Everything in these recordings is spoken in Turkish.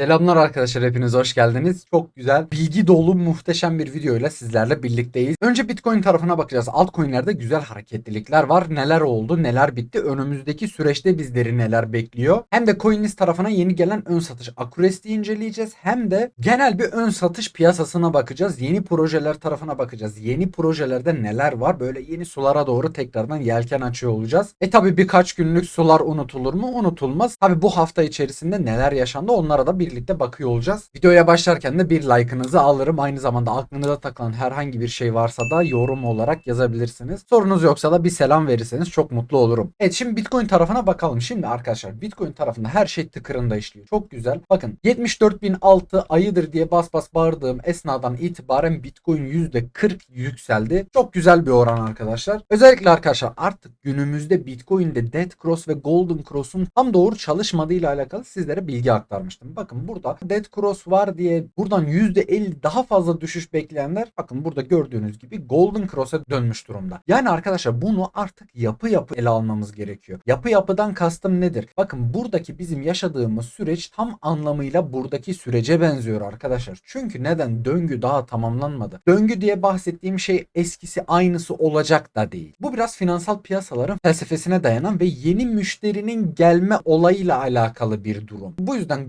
Selamlar arkadaşlar hepiniz hoş geldiniz. Çok güzel, bilgi dolu, muhteşem bir videoyla sizlerle birlikteyiz. Önce Bitcoin tarafına bakacağız. Altcoin'lerde güzel hareketlilikler var. Neler oldu, neler bitti, önümüzdeki süreçte bizleri neler bekliyor. Hem de CoinList tarafına yeni gelen ön satış Accuracy'yi inceleyeceğiz. Hem de genel bir ön satış piyasasına bakacağız. Yeni projeler tarafına bakacağız. Yeni projelerde neler var? Böyle yeni sulara doğru tekrardan yelken açıyor olacağız. E tabi birkaç günlük sular unutulur mu? Unutulmaz. Tabi bu hafta içerisinde neler yaşandı onlara da birlikte bakıyor olacağız. Videoya başlarken de bir like'ınızı alırım. Aynı zamanda aklınıza takılan herhangi bir şey varsa da yorum olarak yazabilirsiniz. Sorunuz yoksa da bir selam verirseniz çok mutlu olurum. Evet şimdi Bitcoin tarafına bakalım. Şimdi arkadaşlar Bitcoin tarafında her şey tıkırında işliyor. Çok güzel. Bakın 74.006 ayıdır diye bas bas bağırdığım esnadan itibaren Bitcoin %40 yükseldi. Çok güzel bir oran arkadaşlar. Özellikle arkadaşlar artık günümüzde Bitcoin'de Dead Cross ve Golden Cross'un tam doğru çalışmadığıyla alakalı sizlere bilgi aktarmıştım. Bakın burada Dead Cross var diye buradan %50 daha fazla düşüş bekleyenler bakın burada gördüğünüz gibi Golden Cross'a dönmüş durumda. Yani arkadaşlar bunu artık yapı yapı ele almamız gerekiyor. Yapı yapıdan kastım nedir? Bakın buradaki bizim yaşadığımız süreç tam anlamıyla buradaki sürece benziyor arkadaşlar. Çünkü neden? Döngü daha tamamlanmadı. Döngü diye bahsettiğim şey eskisi aynısı olacak da değil. Bu biraz finansal piyasaların felsefesine dayanan ve yeni müşterinin gelme olayıyla alakalı bir durum. Bu yüzden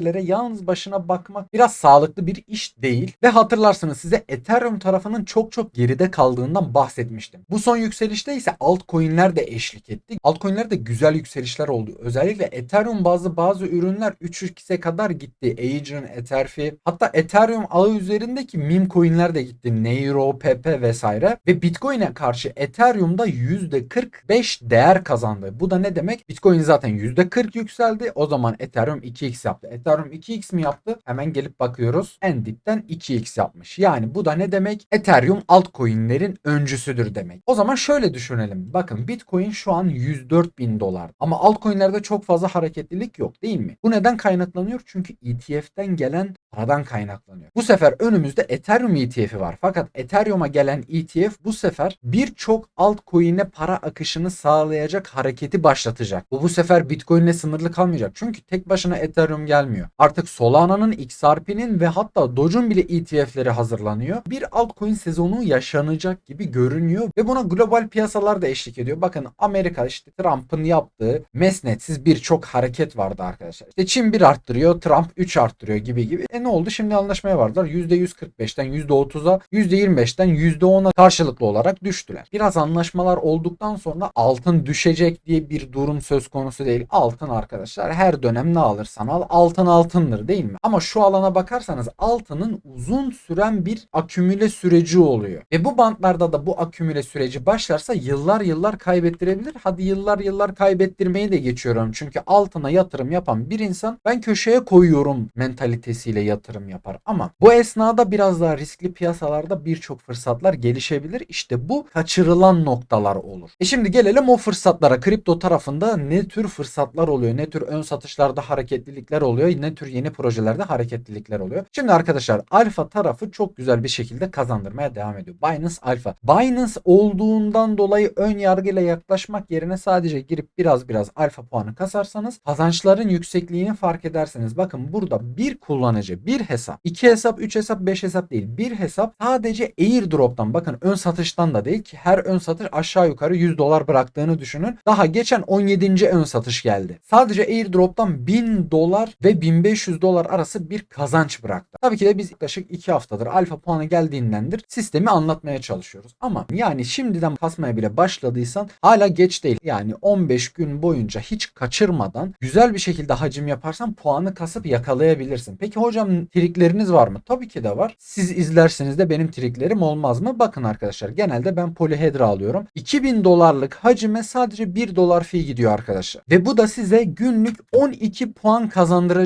göstergelere yalnız başına bakmak biraz sağlıklı bir iş değil. Ve hatırlarsınız size Ethereum tarafının çok çok geride kaldığından bahsetmiştim. Bu son yükselişte ise altcoin'ler de eşlik etti. Altcoin'lerde güzel yükselişler oldu. Özellikle Ethereum bazı bazı ürünler 3x'e kadar gitti. Aegon, Etherfi hatta Ethereum ağı üzerindeki meme coin'ler de gitti. Neuro, Pepe vesaire. Ve Bitcoin'e karşı Ethereum'da %45 değer kazandı. Bu da ne demek? Bitcoin zaten %40 yükseldi. O zaman Ethereum 2x yaptı. Ethereum 2x mi yaptı? Hemen gelip bakıyoruz. En dipten 2x yapmış. Yani bu da ne demek? Ethereum altcoin'lerin öncüsüdür demek. O zaman şöyle düşünelim. Bakın Bitcoin şu an 104 bin dolar. Ama altcoin'lerde çok fazla hareketlilik yok değil mi? Bu neden kaynaklanıyor? Çünkü ETF'den gelen paradan kaynaklanıyor. Bu sefer önümüzde Ethereum ETF'i var. Fakat Ethereum'a gelen ETF bu sefer birçok altcoin'e para akışını sağlayacak hareketi başlatacak. Bu bu sefer Bitcoin'le sınırlı kalmayacak. Çünkü tek başına Ethereum gelmiyor. Artık Solana'nın, XRP'nin ve hatta Doge'un bile ETF'leri hazırlanıyor. Bir altcoin sezonu yaşanacak gibi görünüyor ve buna global piyasalar da eşlik ediyor. Bakın Amerika işte Trump'ın yaptığı mesnetsiz birçok hareket vardı arkadaşlar. İşte Çin 1 arttırıyor, Trump 3 arttırıyor gibi gibi. E ne oldu? Şimdi anlaşmaya vardılar. %145'ten %30'a, %25'ten %10'a karşılıklı olarak düştüler. Biraz anlaşmalar olduktan sonra altın düşecek diye bir durum söz konusu değil. Altın arkadaşlar her dönem ne alırsan al altın altındır değil mi? Ama şu alana bakarsanız altının uzun süren bir akümüle süreci oluyor. Ve bu bantlarda da bu akümüle süreci başlarsa yıllar yıllar kaybettirebilir. Hadi yıllar yıllar kaybettirmeyi de geçiyorum. Çünkü altına yatırım yapan bir insan ben köşeye koyuyorum mentalitesiyle yatırım yapar. Ama bu esnada biraz daha riskli piyasalarda birçok fırsatlar gelişebilir. İşte bu kaçırılan noktalar olur. E şimdi gelelim o fırsatlara. Kripto tarafında ne tür fırsatlar oluyor? Ne tür ön satışlarda hareketlilikler oluyor? Ne tür yeni projelerde hareketlilikler oluyor? Şimdi arkadaşlar alfa tarafı çok güzel bir şekilde kazandırmaya devam ediyor. Binance Alpha. Binance olduğundan dolayı ön yargıyla yaklaşmak yerine sadece girip biraz biraz alfa puanı kasarsanız kazançların yüksekliğini fark ederseniz bakın burada bir kullanıcı, bir hesap, iki hesap, üç hesap, beş hesap değil. Bir hesap sadece airdrop'tan bakın ön satıştan da değil ki her ön satış aşağı yukarı 100 dolar bıraktığını düşünün. Daha geçen 17. ön satış geldi. Sadece airdrop'tan 1000 dolar ve 1500 dolar arası bir kazanç bıraktı. Tabii ki de biz yaklaşık 2 haftadır alfa puanı geldiğindendir sistemi anlatmaya çalışıyoruz. Ama yani şimdiden kasmaya bile başladıysan hala geç değil. Yani 15 gün boyunca hiç kaçırmadan güzel bir şekilde hacim yaparsan puanı kasıp yakalayabilirsin. Peki hocam trikleriniz var mı? Tabii ki de var. Siz izlerseniz de benim triklerim olmaz mı? Bakın arkadaşlar genelde ben polyhedra alıyorum. 2000 dolarlık hacime sadece 1 dolar fee gidiyor arkadaşlar. Ve bu da size günlük 12 puan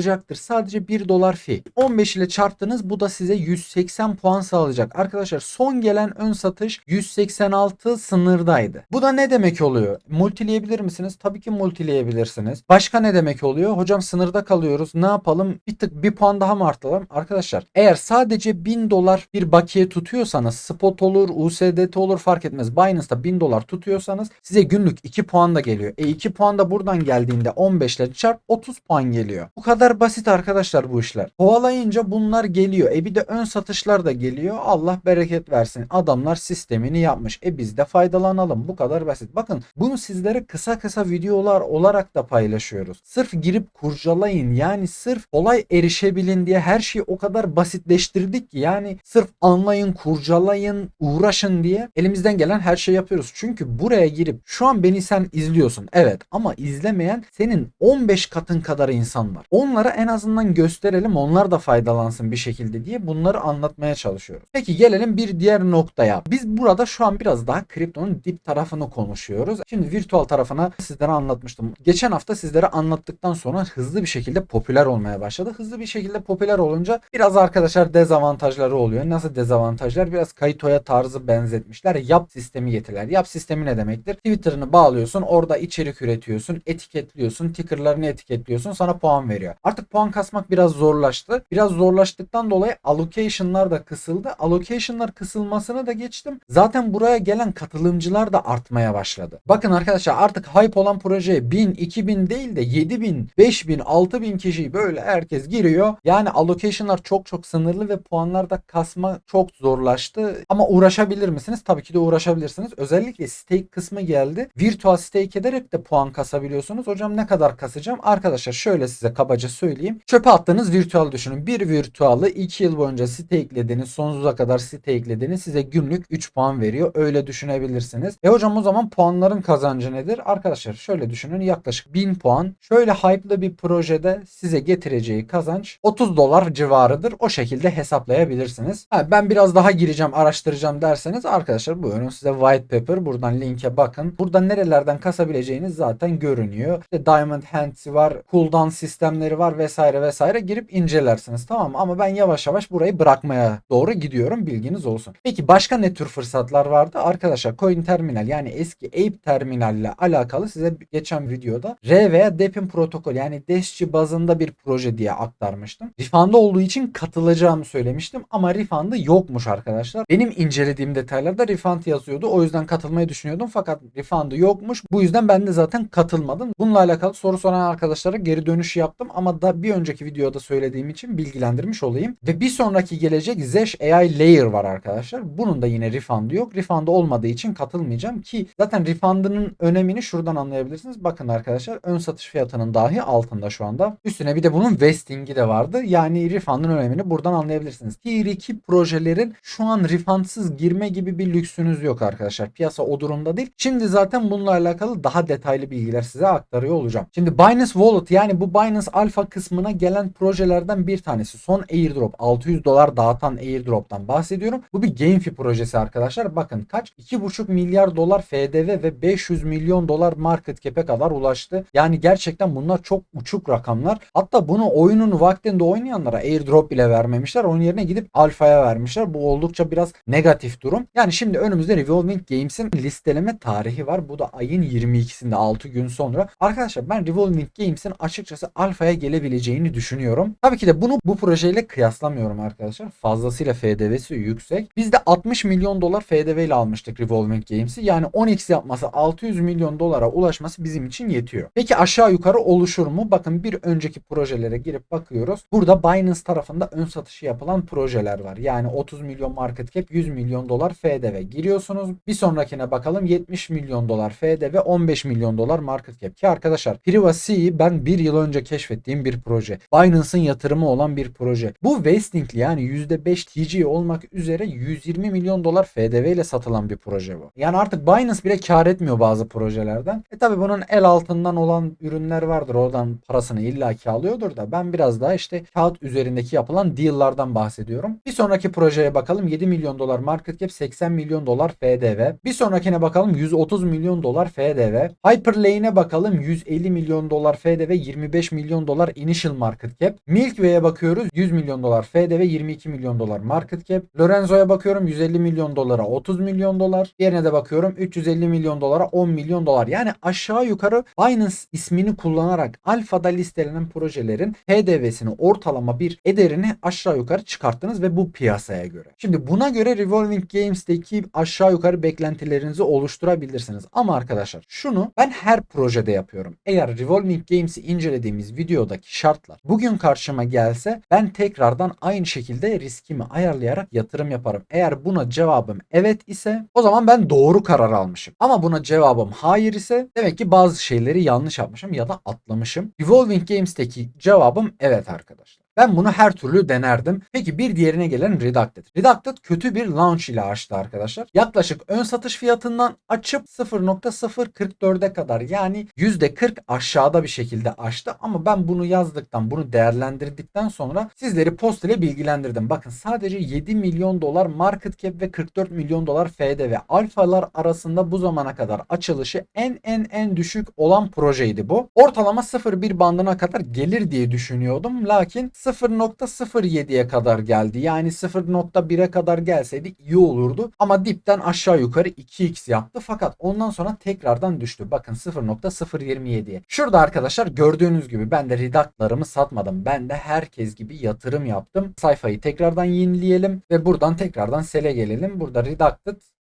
kazandıracaktır. Sadece 1 dolar fee. 15 ile çarptınız bu da size 180 puan sağlayacak. Arkadaşlar son gelen ön satış 186 sınırdaydı. Bu da ne demek oluyor? Multileyebilir misiniz? Tabii ki multileyebilirsiniz. Başka ne demek oluyor? Hocam sınırda kalıyoruz. Ne yapalım? Bir tık bir puan daha mı arttıralım? Arkadaşlar eğer sadece 1000 dolar bir bakiye tutuyorsanız spot olur, USDT olur fark etmez. Binance'da 1000 dolar tutuyorsanız size günlük 2 puan da geliyor. E 2 puan da buradan geldiğinde 15 ile çarp 30 puan geliyor. Bu kadar basit arkadaşlar bu işler. Kovalayınca bunlar geliyor. E bir de ön satışlar da geliyor. Allah bereket versin. Adamlar sistemini yapmış. E biz de faydalanalım. Bu kadar basit. Bakın bunu sizlere kısa kısa videolar olarak da paylaşıyoruz. Sırf girip kurcalayın. Yani sırf kolay erişebilin diye her şeyi o kadar basitleştirdik ki. Yani sırf anlayın, kurcalayın, uğraşın diye elimizden gelen her şeyi yapıyoruz. Çünkü buraya girip şu an beni sen izliyorsun. Evet ama izlemeyen senin 15 katın kadar insan var. Onlara en azından gösterelim. Onlar da faydalansın bir şekilde diye bunları anlatmaya çalışıyoruz. Peki gelelim bir diğer noktaya. Biz burada şu an biraz daha kriptonun dip tarafını konuşuyoruz. Şimdi virtual tarafına sizlere anlatmıştım. Geçen hafta sizlere anlattıktan sonra hızlı bir şekilde popüler olmaya başladı. Hızlı bir şekilde popüler olunca biraz arkadaşlar dezavantajları oluyor. Nasıl dezavantajlar? Biraz Kayto'ya tarzı benzetmişler. Yap sistemi getirler. Yap sistemi ne demektir? Twitter'ını bağlıyorsun. Orada içerik üretiyorsun. Etiketliyorsun. Ticker'larını etiketliyorsun. Sana puan veriyor. Artık puan kasmak biraz zorlaştı. Biraz zorlaştıktan dolayı allocation'lar da kısıldı. Allocation'lar kısılmasını da geçtim. Zaten buraya gelen katılımcılar da artmaya başladı. Bakın arkadaşlar artık hype olan projeye 1000, 2000 değil de 7000, 5000, 6000 kişi böyle herkes giriyor. Yani allocation'lar çok çok sınırlı ve puanlarda kasma çok zorlaştı. Ama uğraşabilir misiniz? Tabii ki de uğraşabilirsiniz. Özellikle stake kısmı geldi. Virtual stake ederek de puan kasabiliyorsunuz. Hocam ne kadar kasacağım? Arkadaşlar şöyle size kabaca söyleyeyim. Çöpe attığınız virtual düşünün. Bir virtualı 2 yıl boyunca stakelediğiniz, sonsuza kadar stakelediğiniz size günlük 3 puan veriyor. Öyle düşünebilirsiniz. E hocam o zaman puanların kazancı nedir? Arkadaşlar şöyle düşünün. Yaklaşık 1000 puan. Şöyle hype'lı bir projede size getireceği kazanç 30 dolar civarıdır. O şekilde hesaplayabilirsiniz. Ha, ben biraz daha gireceğim, araştıracağım derseniz arkadaşlar buyurun size white paper. Buradan linke bakın. Burada nerelerden kasabileceğiniz zaten görünüyor. İşte Diamond Hands'i var, cooldown sistemleri var vesaire vesaire girip incelersiniz. Tamam mı? Ama ben yavaş yavaş burayı bırakmaya doğru gidiyorum. Bilginiz olsun. Peki başka ne tür fırsatlar vardı? Arkadaşlar Coin Terminal yani eski Ape Terminal ile alakalı size geçen videoda R veya DEP'in protokol yani Dash'ci bazında bir proje diye aktarmıştım. Refund'da olduğu için katılacağımı söylemiştim ama refund'ı yokmuş arkadaşlar. Benim incelediğim detaylarda refund yazıyordu. O yüzden katılmayı düşünüyordum fakat refund'ı yokmuş. Bu yüzden ben de zaten katılmadım. Bununla alakalı soru soran arkadaşlara geri dönüş yaptım ama da bir önceki videoda söylediğim için bilgilendirmiş olayım. Ve bir sonraki gelecek Zesh AI Layer var arkadaşlar. Bunun da yine refund'ı yok. Refund'ı olmadığı için katılmayacağım ki zaten refund'ının önemini şuradan anlayabilirsiniz. Bakın arkadaşlar ön satış fiyatının dahi altında şu anda. Üstüne bir de bunun vesting'i de vardı. Yani refund'ın önemini buradan anlayabilirsiniz. Tier 2 projelerin şu an refundsız girme gibi bir lüksünüz yok arkadaşlar. Piyasa o durumda değil. Şimdi zaten bununla alakalı daha detaylı bilgiler size aktarıyor olacağım. Şimdi Binance Wallet yani bu Binance Alpha kısmına gelen projelerden bir tanesi. Son airdrop 600 dolar dağıtan airdrop'tan bahsediyorum. Bu bir GameFi projesi arkadaşlar. Bakın kaç? 2,5 milyar dolar FDV ve 500 milyon dolar market cap'e kadar ulaştı. Yani gerçekten bunlar çok uçuk rakamlar. Hatta bunu oyunun vaktinde oynayanlara airdrop bile vermemişler. Onun yerine gidip alfaya vermişler. Bu oldukça biraz negatif durum. Yani şimdi önümüzde Revolving Games'in listeleme tarihi var. Bu da ayın 22'sinde 6 gün sonra. Arkadaşlar ben Revolving Games'in açıkçası alfaya gelebileceğini düşünüyorum. Tabii ki de bunu bu projeyle kıyaslamıyorum arkadaşlar. Fazlasıyla FDV'si yüksek. Biz de 60 milyon dolar FDV ile almıştık Revolving Games'i. Yani 10x yapması 600 milyon dolara ulaşması bizim için yetiyor. Peki aşağı yukarı oluşur mu? Bakın bir önceki projelere girip bakıyoruz. Burada Binance tarafında ön satışı yapılan projeler var. Yani 30 milyon market cap 100 milyon dolar FDV giriyorsunuz. Bir sonrakine bakalım 70 milyon dolar FDV 15 milyon dolar market cap. Ki arkadaşlar Privacy'yi ben bir yıl önce keşfettiğim bir proje. Binance'ın yatırımı olan bir proje. Bu vestingli yani %5 TC olmak üzere 120 milyon dolar FDV ile satılan bir proje bu. Yani artık Binance bile kar etmiyor bazı projelerden. E tabi bunun el altından olan ürünler vardır. Oradan parasını illaki alıyordur da ben biraz daha işte kağıt üzerindeki yapılan deal'lardan bahsediyorum. Bir sonraki projeye bakalım 7 milyon dolar market cap 80 milyon dolar FDV. Bir sonrakine bakalım 130 milyon dolar FDV. Hyperlane'e bakalım 150 milyon dolar FDV 25 milyon dolar initial market cap. Milk Way'e bakıyoruz 100 milyon dolar FDV 22 milyon dolar market cap. Lorenzo'ya bakıyorum 150 milyon dolara 30 milyon dolar. Diğerine de bakıyorum 350 milyon dolara 10 milyon dolar. Yani aşağı yukarı Binance ismini kullanarak alfada listelenen projelerin FDV'sini ortalama bir ederini aşağı yukarı çıkarttınız ve bu piyasaya göre. Şimdi buna göre Revolving Games'teki aşağı yukarı beklentilerinizi oluşturabilirsiniz. Ama arkadaşlar şunu ben her projede yapıyorum. Eğer Revolving Games'i incelediğimiz videoda anki şartlar bugün karşıma gelse ben tekrardan aynı şekilde riskimi ayarlayarak yatırım yaparım. Eğer buna cevabım evet ise o zaman ben doğru karar almışım. Ama buna cevabım hayır ise demek ki bazı şeyleri yanlış yapmışım ya da atlamışım. Evolving Games'teki cevabım evet arkadaşlar. Ben bunu her türlü denerdim. Peki bir diğerine gelen Redacted. Redacted kötü bir launch ile açtı arkadaşlar. Yaklaşık ön satış fiyatından açıp 0.044'e kadar yani %40 aşağıda bir şekilde açtı. Ama ben bunu yazdıktan, bunu değerlendirdikten sonra sizleri post ile bilgilendirdim. Bakın sadece 7 milyon dolar market cap ve 44 milyon dolar FD ve alfalar arasında bu zamana kadar açılışı en en en düşük olan projeydi bu. Ortalama 0.1 bandına kadar gelir diye düşünüyordum. Lakin 0.07'ye kadar geldi. Yani 0.1'e kadar gelseydi iyi olurdu. Ama dipten aşağı yukarı 2x yaptı. Fakat ondan sonra tekrardan düştü. Bakın 0.027'ye. Şurada arkadaşlar gördüğünüz gibi ben de reductlarımı satmadım. Ben de herkes gibi yatırım yaptım. Sayfayı tekrardan yenileyelim ve buradan tekrardan sele gelelim. Burada reducted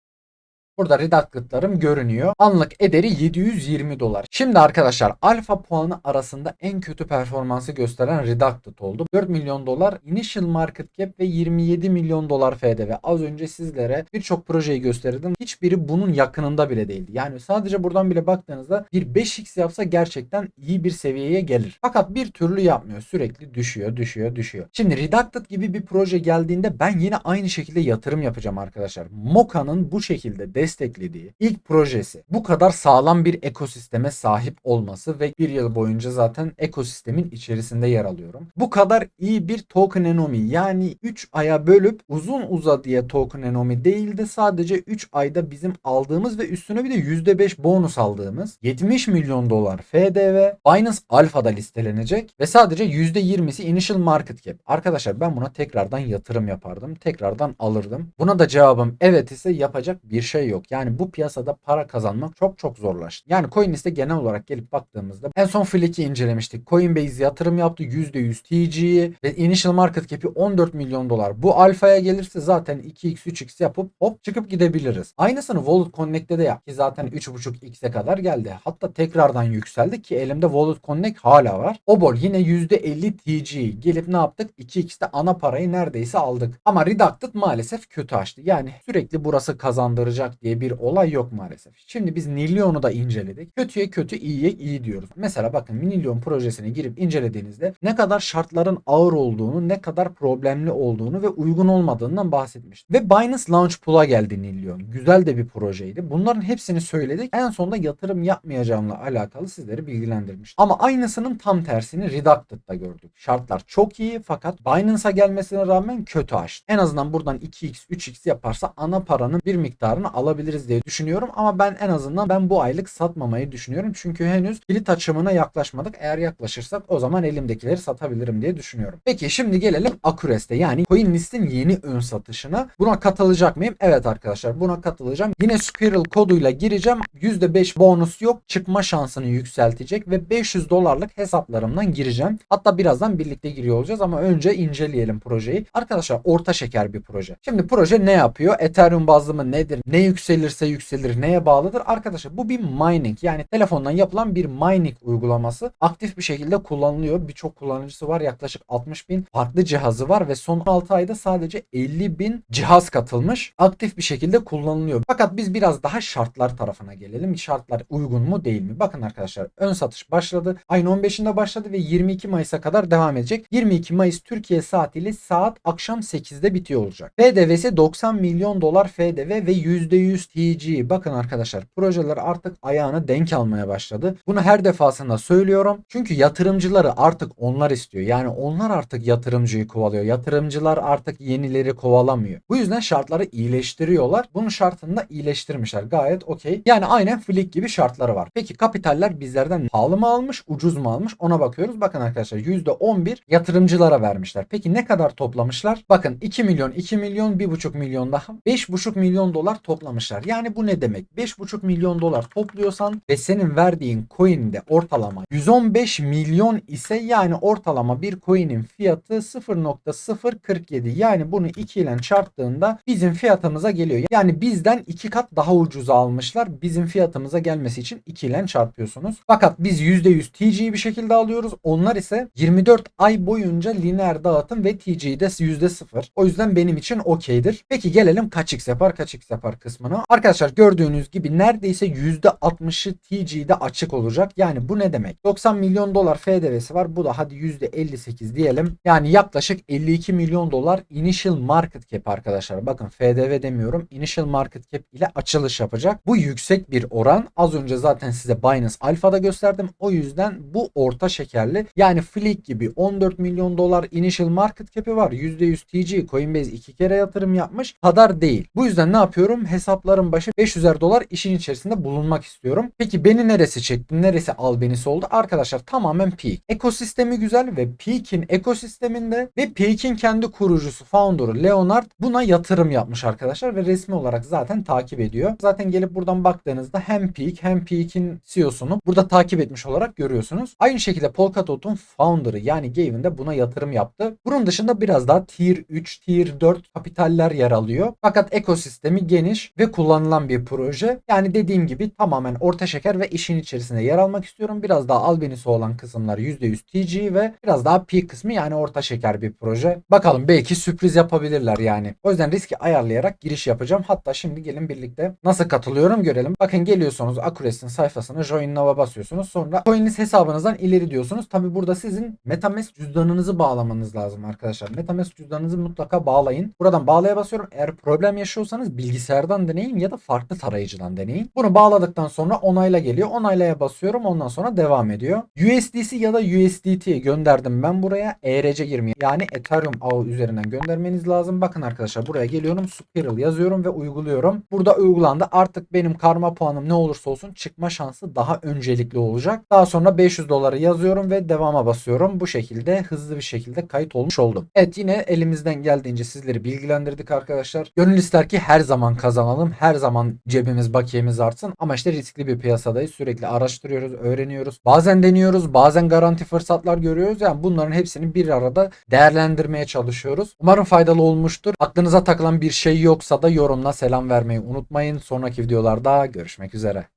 Burada redacted'larım görünüyor. Anlık ederi 720 dolar. Şimdi arkadaşlar alfa puanı arasında en kötü performansı gösteren redacted oldu. 4 milyon dolar initial market cap ve 27 milyon dolar FDV. Az önce sizlere birçok projeyi gösterdim. Hiçbiri bunun yakınında bile değildi. Yani sadece buradan bile baktığınızda bir 5x yapsa gerçekten iyi bir seviyeye gelir. Fakat bir türlü yapmıyor. Sürekli düşüyor, düşüyor, düşüyor. Şimdi redacted gibi bir proje geldiğinde ben yine aynı şekilde yatırım yapacağım arkadaşlar. Moka'nın bu şekilde desteklediği ilk projesi bu kadar sağlam bir ekosisteme sahip olması ve bir yıl boyunca zaten ekosistemin içerisinde yer alıyorum. Bu kadar iyi bir tokenomics yani 3 aya bölüp uzun uzadıya tokenomics değil de sadece 3 ayda bizim aldığımız ve üstüne bir de %5 bonus aldığımız 70 milyon dolar FDV Binance Alpha'da listelenecek ve sadece %20'si initial market cap. Arkadaşlar ben buna tekrardan yatırım yapardım. Tekrardan alırdım. Buna da cevabım evet ise yapacak bir şey yok. Yani bu piyasada para kazanmak çok çok zorlaştı. Yani CoinList'e genel olarak gelip baktığımızda en son Flick'i incelemiştik. Coinbase yatırım yaptı %100 TG'yi ve initial market cap'i 14 milyon dolar. Bu alfaya gelirse zaten 2x 3x yapıp hop çıkıp gidebiliriz. Aynısını Wallet Connect'te de yap ki zaten 3.5x'e kadar geldi. Hatta tekrardan yükseldi ki elimde Wallet Connect hala var. Obol yine %50 TG gelip ne yaptık? 2x'te ana parayı neredeyse aldık. Ama Redacted maalesef kötü açtı. Yani sürekli burası kazandıracak diye bir olay yok maalesef. Şimdi biz Nillion'u da inceledik. Kötüye kötü, iyiye iyi diyoruz. Mesela bakın Nillion projesine girip incelediğinizde ne kadar şartların ağır olduğunu, ne kadar problemli olduğunu ve uygun olmadığından bahsetmiştim. Ve Binance Launch Pool'a geldi Nillion. Güzel de bir projeydi. Bunların hepsini söyledik. En sonunda yatırım yapmayacağımla alakalı sizleri bilgilendirmiş. Ama aynısının tam tersini Redacted'da gördük. Şartlar çok iyi fakat Binance'a gelmesine rağmen kötü açtı. En azından buradan 2x, 3x yaparsa ana paranın bir miktarını alabiliriz diye düşünüyorum. Ama ben en azından ben bu aylık satmamayı düşünüyorum. Çünkü henüz kilit açımına yaklaşmadık. Eğer yaklaşırsak o zaman elimdekileri satabilirim diye düşünüyorum. Peki şimdi gelelim Acures'te yani CoinList'in yeni ön satışına. Buna katılacak mıyım? Evet arkadaşlar buna katılacağım. Yine Squirrel koduyla gireceğim. %5 bonus yok. Çıkma şansını yükseltecek ve 500 dolarlık hesaplarımdan gireceğim. Hatta birazdan birlikte giriyor olacağız ama önce inceleyelim projeyi. Arkadaşlar orta şeker bir proje. Şimdi proje ne yapıyor? Ethereum bazlı mı nedir? Ne yükselirse yükselir. Neye bağlıdır? Arkadaşlar bu bir mining. Yani telefondan yapılan bir mining uygulaması. Aktif bir şekilde kullanılıyor. Birçok kullanıcısı var. Yaklaşık 60 bin farklı cihazı var ve son 6 ayda sadece 50 bin cihaz katılmış. Aktif bir şekilde kullanılıyor. Fakat biz biraz daha şartlar tarafına gelelim. Şartlar uygun mu değil mi? Bakın arkadaşlar ön satış başladı. Ayın 15'inde başladı ve 22 Mayıs'a kadar devam edecek. 22 Mayıs Türkiye saatiyle saat akşam 8'de bitiyor olacak. FDV'si 90 milyon dolar FDV ve %100 TG. Bakın arkadaşlar projeler artık ayağına denk almaya başladı. Bunu her defasında söylüyorum. Çünkü yatırımcıları artık onlar istiyor. Yani onlar artık yatırımcıyı kovalıyor. Yatırımcılar artık yenileri kovalamıyor. Bu yüzden şartları iyileştiriyorlar. Bunun şartını da iyileştirmişler. Gayet okey. Yani aynen Flick gibi şartları var. Peki kapitaller bizlerden pahalı mı almış, ucuz mu almış? Ona bakıyoruz. Bakın arkadaşlar %11 yatırımcılara vermişler. Peki ne kadar toplamışlar? Bakın 2 milyon, 2 milyon, 1,5 milyon daha. 5,5 milyon dolar toplamışlar. Yapmışlar. Yani bu ne demek? 5,5 milyon dolar topluyorsan ve senin verdiğin coin'de ortalama 115 milyon ise yani ortalama bir coin'in fiyatı 0.047 yani bunu 2 ile çarptığında bizim fiyatımıza geliyor. Yani bizden 2 kat daha ucuza almışlar. Bizim fiyatımıza gelmesi için 2 ile çarpıyorsunuz. Fakat biz %100 TG'yi bir şekilde alıyoruz. Onlar ise 24 ay boyunca lineer dağıtım ve TG'de %0. O yüzden benim için okeydir. Peki gelelim kaç x yapar kaç x yapar kısmına. Arkadaşlar gördüğünüz gibi neredeyse %60'ı TG'de açık olacak. Yani bu ne demek? 90 milyon dolar FDV'si var. Bu da hadi %58 diyelim. Yani yaklaşık 52 milyon dolar initial market cap arkadaşlar. Bakın FDV demiyorum. Initial market cap ile açılış yapacak. Bu yüksek bir oran. Az önce zaten size Binance Alpha'da gösterdim. O yüzden bu orta şekerli. Yani Flick gibi 14 milyon dolar initial market cap'i var. %100 TG Coinbase iki kere yatırım yapmış. Kadar değil. Bu yüzden ne yapıyorum? Hesapların başı 500'er dolar işin içerisinde bulunmak istiyorum. Peki beni neresi çekti? Neresi albenisi oldu? Arkadaşlar tamamen Peak. Ekosistemi güzel ve Peak'in ekosisteminde ve Peak'in kendi kurucusu, founder'ı Leonard buna yatırım yapmış arkadaşlar ve resmi olarak zaten takip ediyor. Zaten gelip buradan baktığınızda hem Peak hem Peak'in CEO'sunu burada takip etmiş olarak görüyorsunuz. Aynı şekilde Polkadot'un founder'ı yani Gavin de buna yatırım yaptı. Bunun dışında biraz daha Tier 3, Tier 4 kapitaller yer alıyor. Fakat ekosistemi geniş ve kullanılan bir proje. Yani dediğim gibi tamamen orta şeker ve işin içerisinde yer almak istiyorum. Biraz daha albenisi olan kısımlar %100 TG ve biraz daha peak kısmı yani orta şeker bir proje. Bakalım belki sürpriz yapabilirler yani. O yüzden riski ayarlayarak giriş yapacağım. Hatta şimdi gelin birlikte nasıl katılıyorum görelim. Bakın geliyorsunuz Acures'in sayfasına Join Now'a basıyorsunuz. Sonra coin'iniz hesabınızdan ileri diyorsunuz. Tabi burada sizin Metamask cüzdanınızı bağlamanız lazım arkadaşlar. Metamask cüzdanınızı mutlaka bağlayın. Buradan bağlaya basıyorum. Eğer problem yaşıyorsanız bilgisayardan deneyin ya da farklı tarayıcıdan deneyin. Bunu bağladıktan sonra onayla geliyor. Onaylaya basıyorum. Ondan sonra devam ediyor. USDC ya da USDT gönderdim ben buraya. ERC20 yani Ethereum ağı üzerinden göndermeniz lazım. Bakın arkadaşlar buraya geliyorum. Spiral yazıyorum ve uyguluyorum. Burada uygulandı. Artık benim karma puanım ne olursa olsun çıkma şansı daha öncelikli olacak. Daha sonra 500 doları yazıyorum ve devama basıyorum. Bu şekilde hızlı bir şekilde kayıt olmuş oldum. Evet yine elimizden geldiğince sizleri bilgilendirdik arkadaşlar. Gönül ister ki her zaman kazanalım. Her zaman cebimiz bakiyemiz artsın. Ama işte riskli bir piyasadayız. Sürekli araştırıyoruz, öğreniyoruz. Bazen deniyoruz, bazen garanti fırsatlar görüyoruz. Yani bunların hepsini bir arada değerlendirmeye çalışıyoruz. Umarım faydalı olmuştur. Aklınıza takılan bir şey yoksa da yorumla selam vermeyi unutmayın. Sonraki videolarda görüşmek üzere.